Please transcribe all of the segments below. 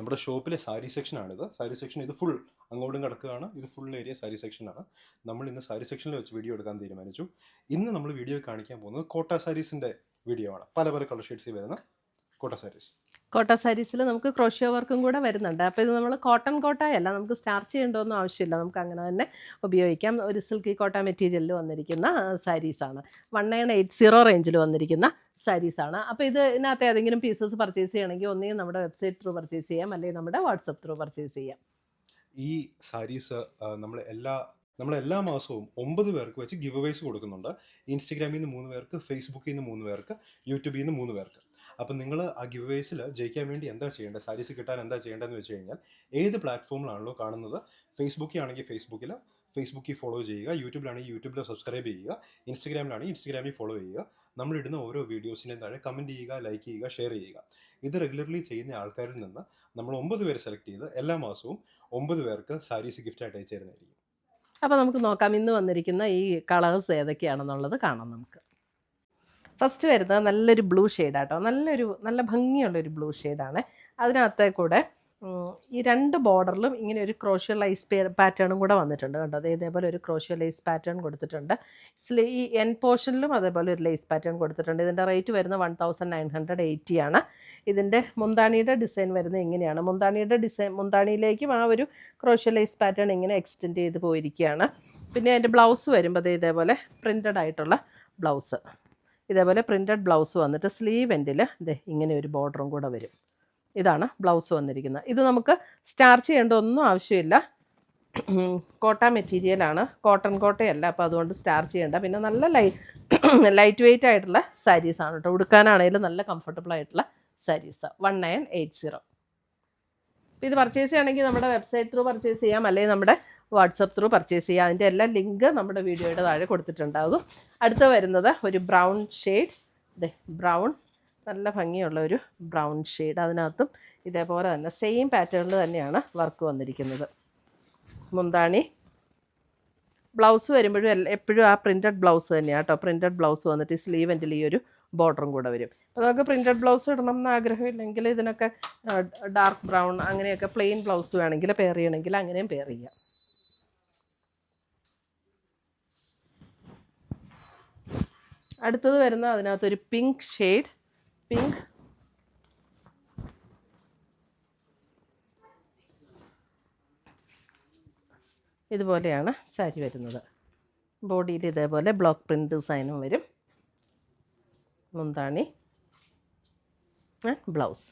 നമ്മുടെ ഷോപ്പിലെ സാരി സെക്ഷനാണിത് സാരി സെക്ഷൻ ഇത് ഫുൾ അങ്ങോട്ടും കിടക്കുകയാണ്. ഇത് ഫുൾ ഏരിയ സാരി സെക്ഷനാണ് നമ്മൾ ഇന്ന് സാരി സെക്ഷനിൽ വെച്ച് വീഡിയോ എടുക്കാൻ തീരുമാനിച്ചു. ഇന്ന് നമ്മൾ വീഡിയോ കാണിക്കാൻ പോകുന്നത് കോട്ട സാരീസിന്റെ വീഡിയോ ആണ്. പല പല കളർ ഷെയ്ഡ്സിൽ വരുന്ന കോട്ട സാരീസ് കോട്ട സാരീസിൽ നമുക്ക് ക്രോഷ്യോ വർക്കും കൂടെ വരുന്നുണ്ട്. അപ്പോൾ ഇത് നമ്മൾ കോട്ടൺ കോട്ടയല്ല നമുക്ക് സ്റ്റാർച്ച് ചെയ്യേണ്ടതൊന്നും ആവശ്യമില്ല. നമുക്ക് അങ്ങനെ തന്നെ ഉപയോഗിക്കാം. ഒരു സിൽക്കി കോട്ട മെറ്റീരിയലിൽ വന്നിരിക്കുന്ന സാരീസാണ് വൺ നയൻ എയ്റ്റ് സീറോ റേഞ്ചിൽ വന്നിരിക്കുന്ന സാരീസാണ് അപ്പോൾ ഇത് ഇതിനകത്ത് ഏതെങ്കിലും പീസസ് പർച്ചേസ് ചെയ്യണമെങ്കിൽ ഒന്നുകിൽ നമ്മുടെ വെബ്സൈറ്റ് ത്രൂ പർച്ചേസ് ചെയ്യാം. അല്ലെങ്കിൽ നമ്മുടെ വാട്സപ്പ് ത്രൂ പർച്ചേസ് ചെയ്യാം. ഈ സാരീസ് നമ്മൾ എല്ലാ നമ്മൾ എല്ലാ മാസവും ഒമ്പത് പേർക്ക് വെച്ച് ഗിവ് അവേസ് കൊടുക്കുന്നുണ്ട്. ഇൻസ്റ്റഗ്രാമിൽ നിന്ന് മൂന്ന് പേർക്ക് ഫേസ്ബുക്കിൽ നിന്ന് മൂന്ന് പേർക്ക് യൂട്യൂബിൽ നിന്ന് മൂന്ന് പേർക്ക്. അപ്പം നിങ്ങൾ ആ ഗിവ് വേസിൽ ജയിക്കാൻ വേണ്ടി എന്താ ചെയ്യേണ്ടത്? സാരീസ് കിട്ടാൻ എന്താ ചെയ്യേണ്ടതെന്ന് വെച്ച് കഴിഞ്ഞാൽ ഏത് പ്ലാറ്റ്ഫോമിലാണല്ലോ കാണുന്നത്? ഫേസ്ബുക്കിൽ ആണെങ്കിൽ ഫേസ്ബുക്കിൽ ഫേസ്ബുക്കിൽ ഫോളോ ചെയ്യുക യൂട്യൂബിലാണെങ്കിൽ യൂട്യൂബിൽ സബ്സ്ക്രൈബ് ചെയ്യുക ഇൻസ്റ്റഗ്രാമിലാണെങ്കിൽ ഇൻസ്റ്റഗ്രാമിൽ ഫോളോ ചെയ്യുക നമ്മൾ ഇടുന്ന ഓരോ വീഡിയോസിന്റെയും താഴെ കമന്റ് ചെയ്യുക ലൈക്ക് ചെയ്യുക ഷെയർ ചെയ്യുക. ഇത് റെഗുലർലി ചെയ്യുന്ന ആൾക്കാരിൽ നിന്ന് നമ്മൾ ഒമ്പത് പേര് സെലക്ട് ചെയ്ത് എല്ലാ മാസവും ഒമ്പത് പേർക്ക് സാരീസ് ഗിഫ്റ്റായിട്ട് അയച്ചു തരുന്നതായിരിക്കും അപ്പോൾ നമുക്ക് നോക്കാം ഇന്ന് വന്നിരിക്കുന്ന ഈ കളേഴ്സ് ഏതൊക്കെയാണെന്നുള്ളത് കാണാം നമുക്ക്. ഫസ്റ്റ് വരുന്നത് നല്ലൊരു ബ്ലൂ ഷെയ്ഡാട്ടോ. നല്ലൊരു നല്ല ഭംഗിയുള്ളൊരു ബ്ലൂ ഷെയ്ഡാണ്. അതിനകത്തെ കൂടെ ഈ രണ്ട് ബോർഡറിലും ഇങ്ങനെ ഒരു ക്രോഷ്യ ലൈസ് പാറ്റേണും കൂടെ വന്നിട്ടുണ്ട് കേട്ടോ അത് ഇതേപോലെ ഒരു ക്രോഷ്യ ലൈസ് പാറ്റേൺ കൊടുത്തിട്ടുണ്ട്. ഈ എൻ പോർഷനിലും അതേപോലെ ഒരു ലൈസ് പാറ്റേൺ കൊടുത്തിട്ടുണ്ട്. ഇതിന്റെ റേറ്റ് വരുന്നത് one thousand nine hundred eighty ആണ്. ഇതിന്റെ മുന്താണിയുടെ ഡിസൈൻ വരുന്നത് ഇങ്ങനെയാണ്. മുന്താണിയുടെ ഡിസൈൻ മുന്താണിയിലേക്കും ആ ഒരു ക്രോഷ്യ ലൈസ് പാറ്റേൺ ഇങ്ങനെ എക്സ്റ്റെൻഡ് ചെയ്ത് പോയിരിക്കുകയാണ്. പിന്നെ അതിന്റെ ബ്ലൗസ് വരുമ്പോൾ ഇതേപോലെ പ്രിന്റഡ് ആയിട്ടുള്ള ബ്ലൗസ്. ഇതേപോലെ പ്രിന്റഡ് ബ്ലൗസ് വന്നിട്ട് സ്ലീവ് എൻഡിൽ ഇതേ ഇങ്ങനെ ഒരു ബോർഡറും കൂടെ വരും. ഇതാണ് ബ്ലൗസ് വന്നിരിക്കുന്നത്. ഇത് നമുക്ക് സ്റ്റാർച്ച് ചെയ്യേണ്ട ഒന്നും ആവശ്യമില്ല. കോട്ട മെറ്റീരിയലാണ് കോട്ടൺ കോട്ടയല്ല അപ്പോൾ അതുകൊണ്ട് സ്റ്റാർച്ച് ചെയ്യേണ്ട. പിന്നെ നല്ല ലൈ ലൈറ്റ് വെയിറ്റ് ആയിട്ടുള്ള സാരീസാണ് കേട്ടോ ഉടുക്കാനാണെങ്കിലും നല്ല കംഫർട്ടബിൾ ആയിട്ടുള്ള saris one nine eight zero ഇത് പർച്ചേസ് ചെയ്യണമെങ്കിൽ നമ്മുടെ വെബ്സൈറ്റ് ത്രൂ പർച്ചേസ് ചെയ്യാം. അല്ലെങ്കിൽ നമ്മുടെ വാട്സപ്പ് ത്രൂ പർച്ചേസ് ചെയ്യുക അതിന്റെ എല്ലാ ലിങ്ക് നമ്മുടെ വീഡിയോയുടെ താഴെ കൊടുത്തിട്ടുണ്ടാകും. അടുത്ത വരുന്നത് ഒരു ബ്രൗൺ ഷെയ്ഡ്. ഇതേ ബ്രൗൺ. നല്ല ഭംഗിയുള്ള ഒരു ബ്രൗൺ ഷെയ്ഡ് അതിനകത്തും ഇതേപോലെ തന്നെ സെയിം പാറ്റേണിൽ തന്നെയാണ് വർക്ക് വന്നിരിക്കുന്നത്. മുന്താണി. ബ്ലൗസ് വരുമ്പോഴും എപ്പോഴും ആ പ്രിന്റഡ് ബ്ലൗസ് തന്നെയാണ് കേട്ടോ. പ്രിന്റഡ് ബ്ലൗസ് വന്നിട്ട് ഈ സ്ലീവെന്റിൽ ഈ ഒരു ബോർഡറും കൂടെ വരും. അപ്പോൾ നമുക്ക് പ്രിന്റഡ് ബ്ലൗസ് ഇടണം എന്ന് ആഗ്രഹമില്ലെങ്കിൽ ഇതിനൊക്കെ ഡാർക്ക് ബ്രൗൺ അങ്ങനെയൊക്കെ പ്ലെയിൻ ബ്ലൗസ് വേണമെങ്കിൽ പെയർ ചെയ്യണമെങ്കിൽ അങ്ങനെയും പെയർ ചെയ്യാം. അടുത്തത് വരുന്ന അതിനകത്തൊരു പിങ്ക് ഷെയ്ഡ് പിങ്ക് ഇതുപോലെയാണ് സാരി വരുന്നത്. ബോഡിയിൽ ഇതേപോലെ ബ്ലോക്ക് പ്രിന്റ് ഡിസൈനും വരും. മുന്താണി. Blouse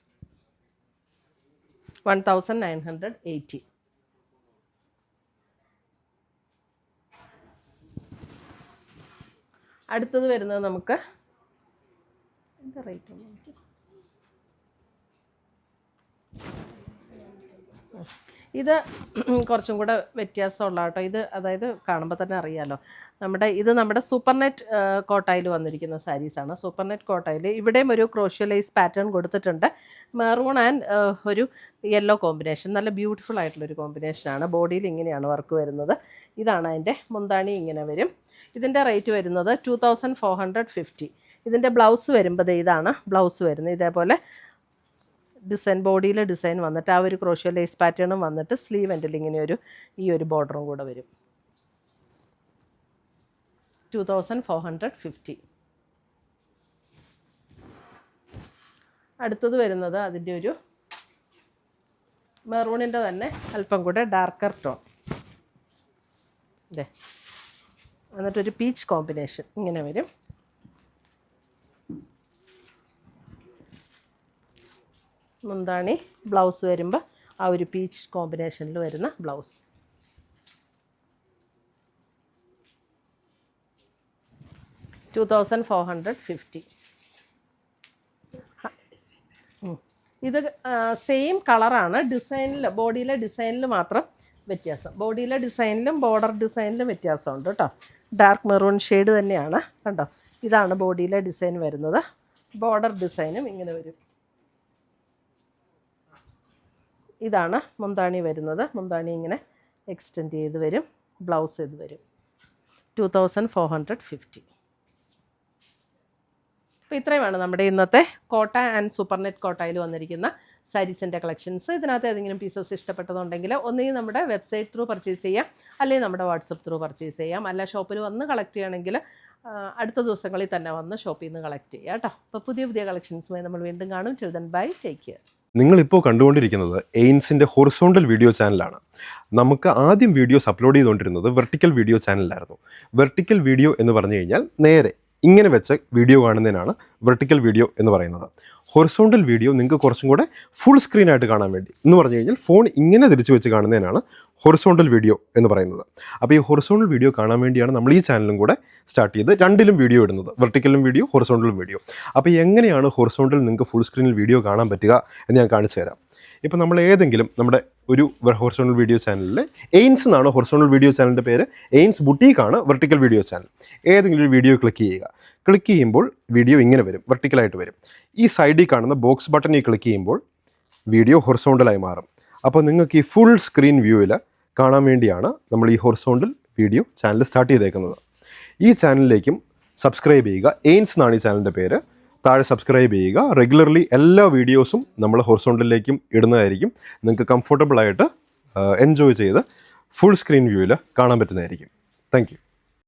one thousand nine hundred eighty അടുത്തത് വരുന്നത് നമുക്ക് എന്താ റേറ്റ് ഇത് കുറച്ചും കൂടെ വ്യത്യാസമുള്ള കേട്ടോ. ഇത് അതായത് കാണുമ്പോൾ തന്നെ അറിയാമല്ലോ നമ്മുടെ ഇത് നമ്മുടെ സൂപ്പർനെറ്റ് നെറ്റ് കോട്ടായിൽ വന്നിരിക്കുന്ന സാരീസാണ് സൂപ്പർ നെറ്റ് കോട്ടായിൽ ഇവിടെയും ഒരു ക്രോഷ്യലൈസ് പാറ്റേൺ കൊടുത്തിട്ടുണ്ട്. മെറൂൺ ആൻഡ് ഒരു യെല്ലോ കോമ്പിനേഷൻ നല്ല ബ്യൂട്ടിഫുൾ ആയിട്ടുള്ളൊരു കോമ്പിനേഷനാണ് ബോഡിയിൽ ഇങ്ങനെയാണ് വർക്ക് വരുന്നത്. ഇതാണ് അതിന്റെ മുന്താണി ഇങ്ങനെ വരും. ഇതിന്റെ റേറ്റ് വരുന്നത് two thousand four hundred fifty ഇതിന്റെ ബ്ലൗസ് വരുമ്പോൾ ഇതാണ് ബ്ലൗസ് വരുന്നത്. ഇതേപോലെ ഡിസൈൻ ബോഡിയിൽ ഡിസൈൻ വന്നിട്ട് ആ ഒരു ക്രോഷ്യോ ലേസ് പാറ്റേണും വന്നിട്ട് സ്ലീവ് എൻഡിൽ ഇങ്ങനെ ഒരു ഈ ഒരു ബോർഡറും കൂടെ വരും. Two thousand four hundred fifty അടുത്തത് വരുന്നത് അതിന്റെ ഒരു മെറൂണിന്റെ തന്നെ അല്പം കൂടെ ഡാർക്കർ ടോൺ ഇതേ എന്നിട്ടൊരു പീച്ച് കോമ്പിനേഷൻ ഇങ്ങനെ വരും. മുന്താണി ബ്ലൗസ് വരുമ്പോൾ ആ ഒരു പീച്ച് കോമ്പിനേഷനിൽ വരുന്ന blouse two thousand four hundred fifty ഇത് സെയിം കളറാണ് ഡിസൈനിൽ ബോഡിയിലെ ഡിസൈനിൽ മാത്രം വ്യത്യാസം. ബോഡിയിലെ ഡിസൈനിലും ബോർഡർ ഡിസൈനിലും വ്യത്യാസമുണ്ട് കേട്ടോ. ഡാർക്ക് മെറൂൺ ഷെയ്ഡ് തന്നെയാണ് കണ്ടോ. ഇതാണ് ബോഡിയിലെ ഡിസൈൻ വരുന്നത്. ബോർഡർ ഡിസൈനും ഇങ്ങനെ വരും. ഇതാണ് മുന്താണി വരുന്നത്. മുന്താണി ഇങ്ങനെ എക്സ്റ്റെൻഡ് ചെയ്ത് വരും. ബ്ലൗസ് ഇത് വരും. Two thousand four hundred fifty അപ്പോൾ ഇത്രയുമാണ് നമ്മുടെ ഇന്നത്തെ കോട്ട ആൻഡ് സൂപ്പർനെറ്റ് കോട്ടയിൽ വന്നിരിക്കുന്ന സാരീസിന്റെ കളക്ഷൻസ് ഇതിനകത്ത് ഏതെങ്കിലും പീസസ് ഇഷ്ടപ്പെട്ടതുണ്ടെങ്കിൽ ഒന്നുകിൽ നമ്മുടെ വെബ്സൈറ്റ് ത്രൂ പർച്ചേസ് ചെയ്യാം. അല്ലെങ്കിൽ നമ്മുടെ വാട്സപ്പ് ത്രൂ പർച്ചേസ് ചെയ്യാം. അല്ല ഷോപ്പിൽ വന്ന് കളക്ട് ചെയ്യണമെങ്കിൽ അടുത്ത ദിവസങ്ങളിൽ തന്നെ വന്ന് ഷോപ്പിൽ നിന്ന് കളക്ട് ചെയ്യാം കേട്ടോ. അപ്പോൾ പുതിയ പുതിയ കളക്ഷൻസുമായി നമ്മൾ വീണ്ടും കാണും. ചിൽഡ്രൻ ബൈ ടേക്ക് കെയർ നിങ്ങളിപ്പോൾ കണ്ടുകൊണ്ടിരിക്കുന്നത് എയിംസിന്റെ ഹൊറിസോണ്ടൽ വീഡിയോ ചാനലാണ് നമുക്ക് ആദ്യം വീഡിയോസ് അപ്ലോഡ് ചെയ്തുകൊണ്ടിരുന്നത് വെർട്ടിക്കൽ വീഡിയോ ചാനലിലായിരുന്നു വെർട്ടിക്കൽ വീഡിയോ എന്ന് പറഞ്ഞു കഴിഞ്ഞാൽ നേരെ ഇങ്ങനെ വെച്ച വീഡിയോ കാണുന്നതിനാണ് വെർട്ടിക്കൽ വീഡിയോ എന്ന് പറയുന്നത്. ഹൊറിസോണ്ടൽ വീഡിയോ നിങ്ങൾക്ക് കുറച്ചും കൂടെ ഫുൾ സ്ക്രീനായിട്ട് കാണാൻ വേണ്ടി. എന്ന് പറഞ്ഞു കഴിഞ്ഞാൽ ഫോൺ ഇങ്ങനെ തിരിച്ചു വെച്ച് കാണുന്നതിനാണ് ഹൊറിസോണ്ടൽ വീഡിയോ എന്ന് പറയുന്നത്. അപ്പോൾ ഈ ഹൊറിസോണ്ടൽ വീഡിയോ കാണാൻ വേണ്ടിയാണ് നമ്മൾ ഈ ചാനലും കൂടെ സ്റ്റാർട്ട് ചെയ്ത് രണ്ടിലും വീഡിയോ ഇടുന്നത്. വെർട്ടിക്കലും വീഡിയോ ഹൊറിസോണ്ടലും വീഡിയോ അപ്പോൾ എങ്ങനെയാണ് ഹൊറിസോണ്ടൽ നിങ്ങൾക്ക് ഫുൾ സ്ക്രീനിൽ വീഡിയോ കാണാൻ പറ്റുക എന്ന് ഞാൻ കാണിച്ചു തരാം. ഇപ്പോൾ നമ്മൾ ഏതെങ്കിലും നമ്മുടെ ഒരു ഹൊറിസോണൽ വീഡിയോ ചാനലിൽ എയിൻസ് എന്നാണ് ഹൊറിസോണൽ വീഡിയോ ചാനലിന്റെ പേര്? എയിൻസ് ബുട്ടീക്കാണ് വെർട്ടിക്കൽ വീഡിയോ ചാനൽ ഏതെങ്കിലും ഒരു വീഡിയോ ക്ലിക്ക് ചെയ്യുക. ക്ലിക്ക് ചെയ്യുമ്പോൾ വീഡിയോ ഇങ്ങനെ വരും വെർട്ടിക്കലായിട്ട് വരും. ഈ സൈഡിൽ കാണുന്ന ബോക്സ് ബട്ടണിൽ ക്ലിക്ക് ചെയ്യുമ്പോൾ വീഡിയോ ഹൊറിസോണ്ടലായി മാറും. അപ്പോൾ നിങ്ങൾക്ക് ഈ ഫുൾ സ്ക്രീൻ വ്യൂവിൽ കാണാൻ വേണ്ടിയാണ് നമ്മൾ ഈ ഹൊറിസോണ്ടൽ വീഡിയോ ചാനൽ സ്റ്റാർട്ട് ചെയ്തേക്കുന്നത്. ഈ ചാനലിലേക്കും സബ്സ്ക്രൈബ് ചെയ്യുക. എയിൻസ് എന്നാണ് ഈ ചാനലിന്റെ പേര്. താഴെ സബ്സ്ക്രൈബ് ചെയ്യുക. റെഗുലർലി എല്ലാ വീഡിയോസും നമ്മൾ ഹൊറിസോണ്ടലിലേക്കും ഇടുന്നതായിരിക്കും. നിങ്ങൾക്ക് കംഫർട്ടബിളായിട്ട് എൻജോയ് ചെയ്ത് ഫുൾ സ്ക്രീൻ വ്യൂവിൽ കാണാൻ പറ്റുന്നതായിരിക്കും. Thank you